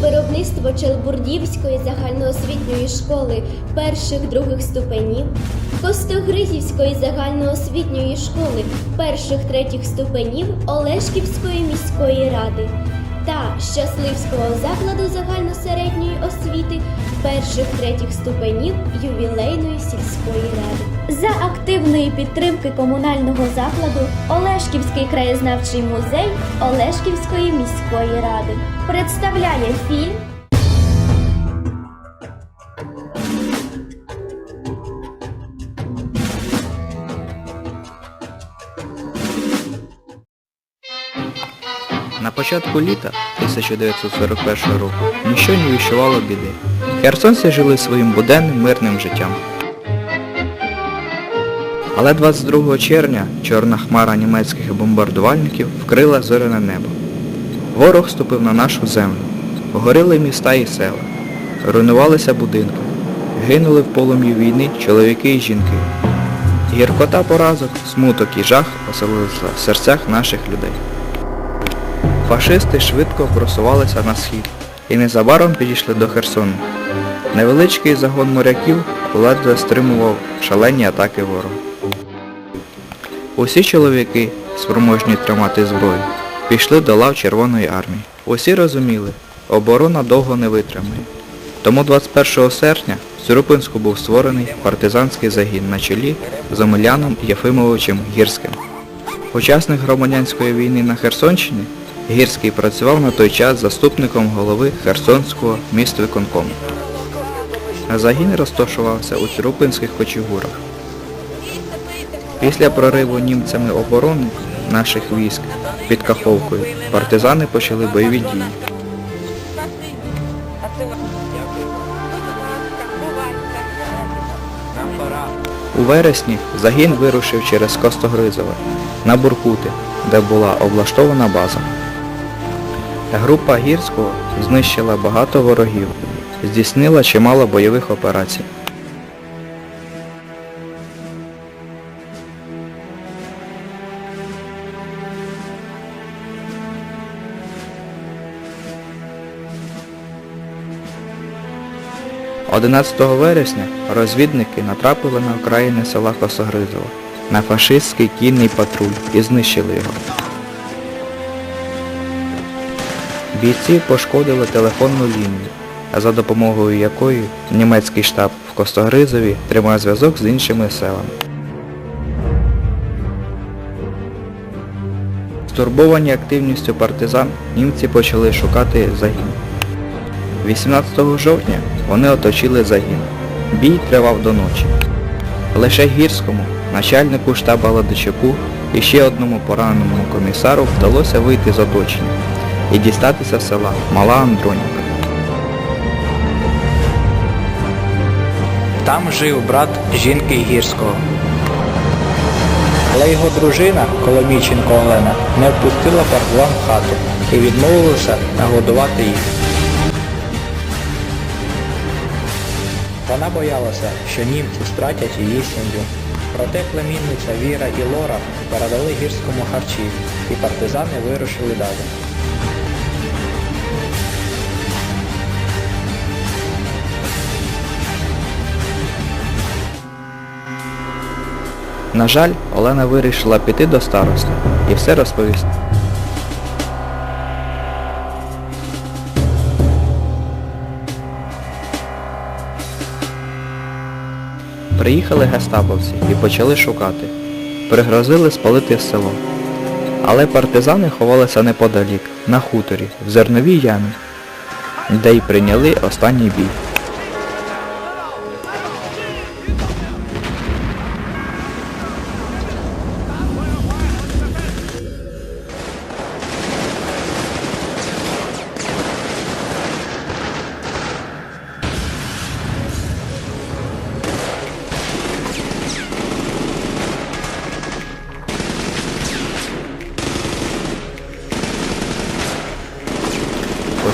виробництво Челбурдівської загальноосвітньої школи перших других ступенів, Костогризівської загальноосвітньої школи перших третіх ступенів Олешківської міської ради та Щасливського закладу загальносередньої освіти перших третіх ступенів ювілейної сільської ради. За активної підтримки комунального закладу Олешківський краєзнавчий музей Олешківської міської ради представляє фільм На початку літа 1941 року ніщо не віщувало біди. Херсонці жили своїм буденним мирним життям. Але 22 червня чорна хмара німецьких бомбардувальників вкрила зоряне небо. Ворог ступив на нашу землю. Горіли міста і села. Руйнувалися будинки. Гинули в полум'ї війни чоловіки і жінки. Гіркота поразок, смуток і жах оселилися в серцях наших людей. Фашисти швидко просувалися на схід і незабаром підійшли до Херсону. Невеличкий загон моряків ледве стримував шалені атаки ворога. Усі чоловіки, спроможні тримати зброю, пішли до лав Червоної армії. Усі розуміли, оборона довго не витримає. Тому 21 серпня в Сюрупинську був створений партизанський загін на чолі з Омеляном Єфимовичем Гірським. Учасник громадянської війни на Херсонщині, Гірський працював на той час заступником голови Херсонського міськвиконкому. Загін розташувався у Цюрупинських кочегурах. Після прориву німцями оборони наших військ під Каховкою партизани почали бойові дії. У вересні загін вирушив через Костогризове на Буркути, де була облаштована база. Група Гірського знищила багато ворогів, здійснила чимало бойових операцій. – 11 вересня розвідники натрапили на окраїни села Косогризово на фашистський кінний патруль і знищили його. Бійці пошкодили телефонну лінію, за допомогою якої німецький штаб в Костогризові тримає зв'язок з іншими селами. Стурбовані активністю партизан, німці почали шукати загін. 18 жовтня вони оточили загін. Бій тривав до ночі. Лише Гірському, начальнику штаба Ладичаку і ще одному пораненому комісару вдалося вийти з оточення і дістатися села Мала Андроніка. Там жив брат жінки Гірського. Але його дружина, Коломійченко Олена, не впустила партизан в хату і відмовилася нагодувати їх. Вона боялася, що німці стратять її сім'ю. Проте племінниця Віра і Лора передали гірському харчі, і партизани вирушили далі. На жаль, Олена вирішила піти до староста і все розповісти. Приїхали гестаповці і почали шукати. Пригрозили спалити село. Але партизани ховалися неподалік, на хуторі, в зерновій ямі, де й прийняли останній бій.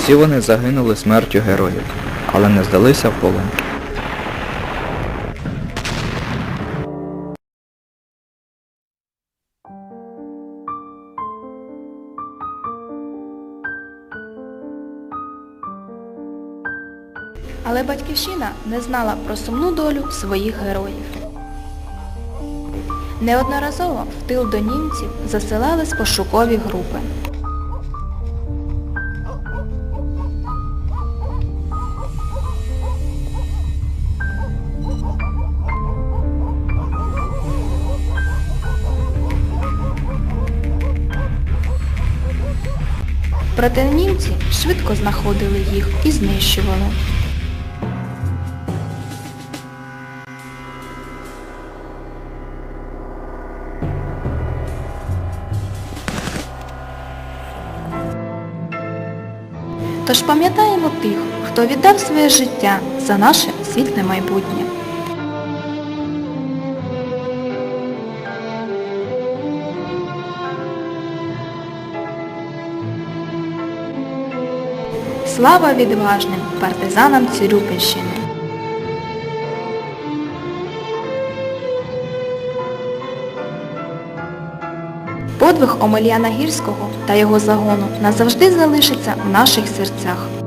Усі вони загинули смертю героїв, але не здалися в полон. Але батьківщина не знала про сумну долю своїх героїв. Неодноразово в тил до німців засилались пошукові групи. Проте німці швидко знаходили їх і знищували. Тож пам'ятаємо тих, хто віддав своє життя за наше світле майбутнє. Слава відважним партизанам Цюрюпинщини! Подвиг Омельяна Гірського та його загону назавжди залишиться в наших серцях.